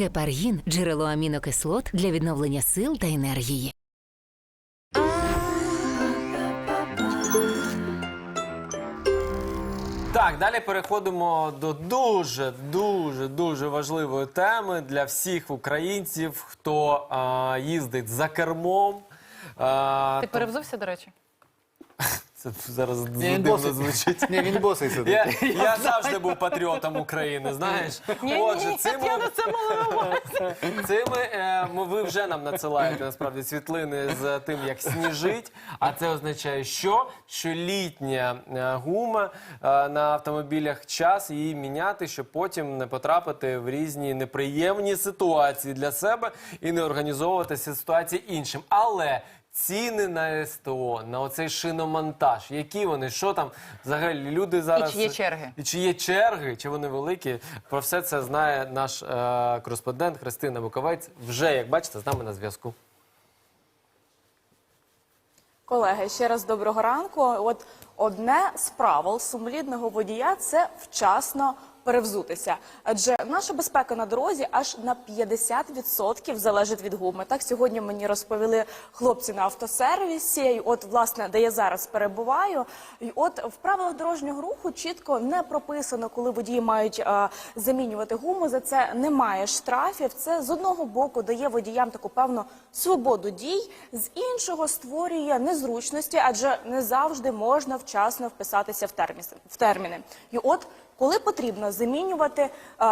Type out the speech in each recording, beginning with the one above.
Гепаргін джерело амінокислот для відновлення сил та енергії. Так, далі переходимо до дуже, дуже, дуже важливої теми для всіх українців, хто а, їздить за кермом. А, Ти перевзувся, до речі? Це зараз Він дивно босий. звучить. Ні, він босий сидить. Я, я завжди був патріотом України, знаєш. Отже, цими, я на це мала на увазі. цими е, ми- ви вже нам надсилаєте насправді світлини з тим, як сніжить. А це означає, що? Що літня е, гума е, на автомобілях час її міняти, щоб потім не потрапити в різні неприємні ситуації для себе і не організовувати ці ситуації іншим. Але Ціни на СТО, на оцей шиномонтаж, які вони, що там взагалі люди зараз чи є черги? і чи є черги, чи вони великі? Про все це знає наш е, кореспондент Христина Буковець. Вже як бачите, з нами на зв'язку. Колеги, ще раз доброго ранку. От одне з правил сумлідного водія це вчасно перевзутися. Адже наша безпека на дорозі аж на 50% залежить від гуми. Так сьогодні мені розповіли хлопці на автосервісі. І от, власне, де я зараз перебуваю. І от в правилах дорожнього руху чітко не прописано, коли водії мають а, замінювати гуму. За це немає штрафів. Це з одного боку дає водіям таку певну свободу дій, з іншого створює незручності, адже не завжди можна вчасно вписатися в терміни. І от коли потрібно замінювати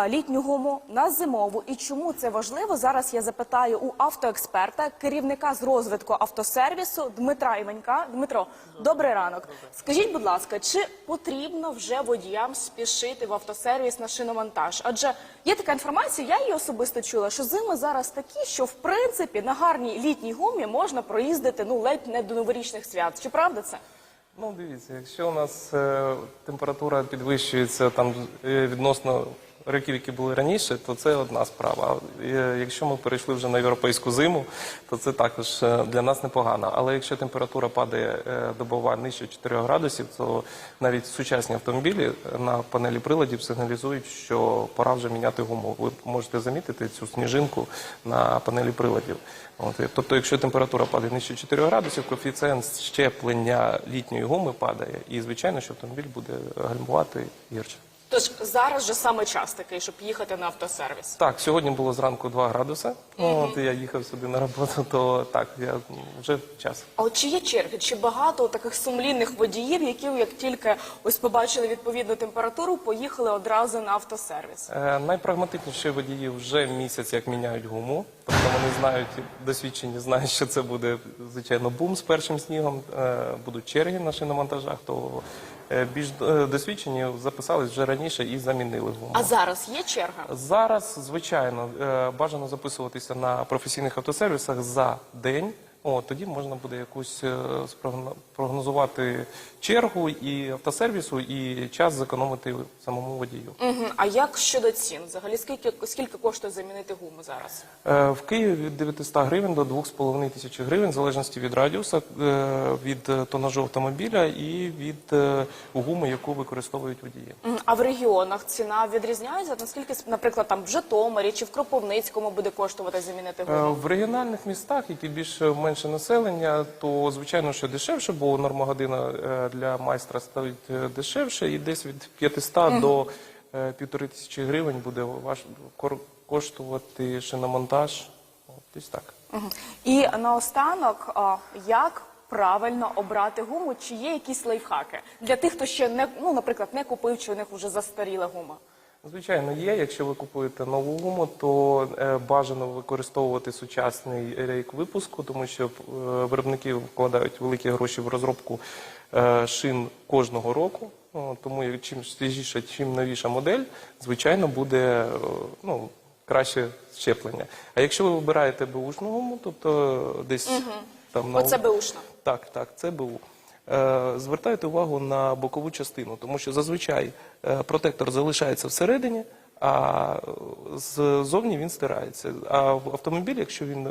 літню гуму на зимову, і чому це важливо? Зараз я запитаю у автоексперта, керівника з розвитку автосервісу Дмитра Іванька. Дмитро, добрий ранок. Скажіть, будь ласка, чи потрібно вже водіям спішити в автосервіс на шиномонтаж? Адже є така інформація, я її особисто чула, що зими зараз такі, що в принципі на гарній літній гумі можна проїздити ну ледь не до новорічних свят. Чи правда це? Ну, дивіться, якщо у нас е, температура підвищується там е, відносно років, які були раніше, то це одна справа. Е, якщо ми перейшли вже на європейську зиму, то це також е, для нас непогано. Але якщо температура падає е, добова нижче 4 градусів, то навіть сучасні автомобілі на панелі приладів сигналізують, що пора вже міняти гуму. Ви можете замітити цю сніжинку на панелі приладів. От, тобто, якщо температура падає нижче 4 градусів, коефіцієнт щеплення літньої гуми падає, і звичайно, що автомобіль буде гальмувати гірше. Тож зараз же саме час такий, щоб їхати на автосервіс. Так, сьогодні було зранку 2 градуси. От я їхав сюди на роботу, то так, я вже час. А от чи є черги? Чи багато таких сумлінних водіїв, які як тільки ось побачили відповідну температуру, поїхали одразу на автосервіс? Е, найпрагматичніші водії вже місяць як міняють гуму. Тобто вони знають, досвідчені знають, що це буде звичайно бум з першим снігом. Е, будуть черги на шиномонтажах, то е, більш е, досвідчені записались вже раніше і замінили гуму. А зараз є черга? Зараз, звичайно, е, бажано записуватися на професійних автосервісах за день. О, тоді можна буде якусь е, прогнозувати чергу і автосервісу, і час зекономити самому водію. Угу. А як щодо цін? Взагалі, скільки скільки коштує замінити гуму зараз? Е, В Києві від 900 гривень до 2,5 тисячі гривень, в залежності від радіуса, е, від е, тонажу автомобіля і від е, гуми, яку використовують водії. А в регіонах ціна відрізняється? Наскільки, наприклад, там в Житомирі чи в Кропивницькому буде коштувати замінити Е, гуму? В регіональних містах, які більш менше населення, то звичайно, що дешевше, бо нормогодина е, для майстра стоїть е, дешевше, і десь від 500 до е, півтори тисячі гривень буде ваш коштувати шиномонтаж. Десь так. Мгм. І наостанок, як правильно обрати гуму? Чи є якісь лайфхаки для тих, хто ще не ну, наприклад, не купив, чи у них вже застаріла гума? Звичайно, є. Якщо ви купуєте нову гуму, то е, бажано використовувати сучасний рейк випуску, тому що е, виробники вкладають великі гроші в розробку е, шин кожного року. Тому чим свіжіша, чим новіша модель, звичайно, буде ну, краще щеплення. А якщо ви вибираєте беушну гуму, тобто десь там на Оце беушна. так, так, це БУ. Е, Звертайте увагу на бокову частину, тому що зазвичай е, протектор залишається всередині, а е, ззовні він стирається. А в автомобілі, якщо він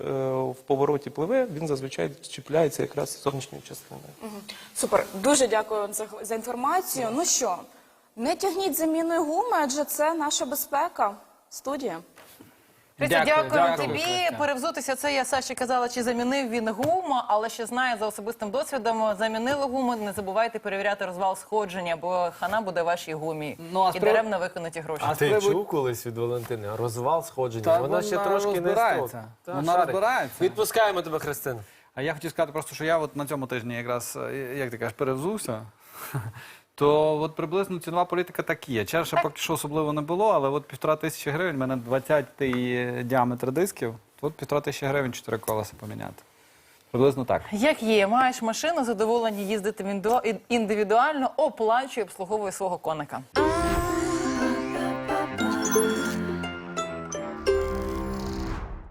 в повороті пливе, він зазвичай чіпляється якраз зовнішньою частиною. Супер, дуже дякую за, за інформацію. Ну що, не тягніть заміною гуми, адже це наша безпека. Студія. Христя, Дякую, дякую, тобі. Христя. Перевзутися це я Саші казала, чи замінив він гуму, але ще знає за особистим досвідом. Замінили гуму. Не забувайте перевіряти розвал сходження, бо хана буде вашій гумі. Ну, а і спри- даремно виконаті гроші. А А ти чув колись від Валентини? Розвал сходження. Та вона ще вона трошки не розбирається. Та, Вона розбирається. Відпускаємо тебе, Христина. А я хотів сказати просто, що я от на цьому тижні якраз, е, як ти кажеш, перевзувся. То от приблизно цінова політика так є. Черша поки що особливо не було, але от півтора тисячі гривень, в мене 20 діаметр дисків, то от півтора тисячі гривень чотири колеса поміняти. Приблизно так. Як є, маєш машину, задоволені їздити індивідуально, оплачує, обслуговує свого коника.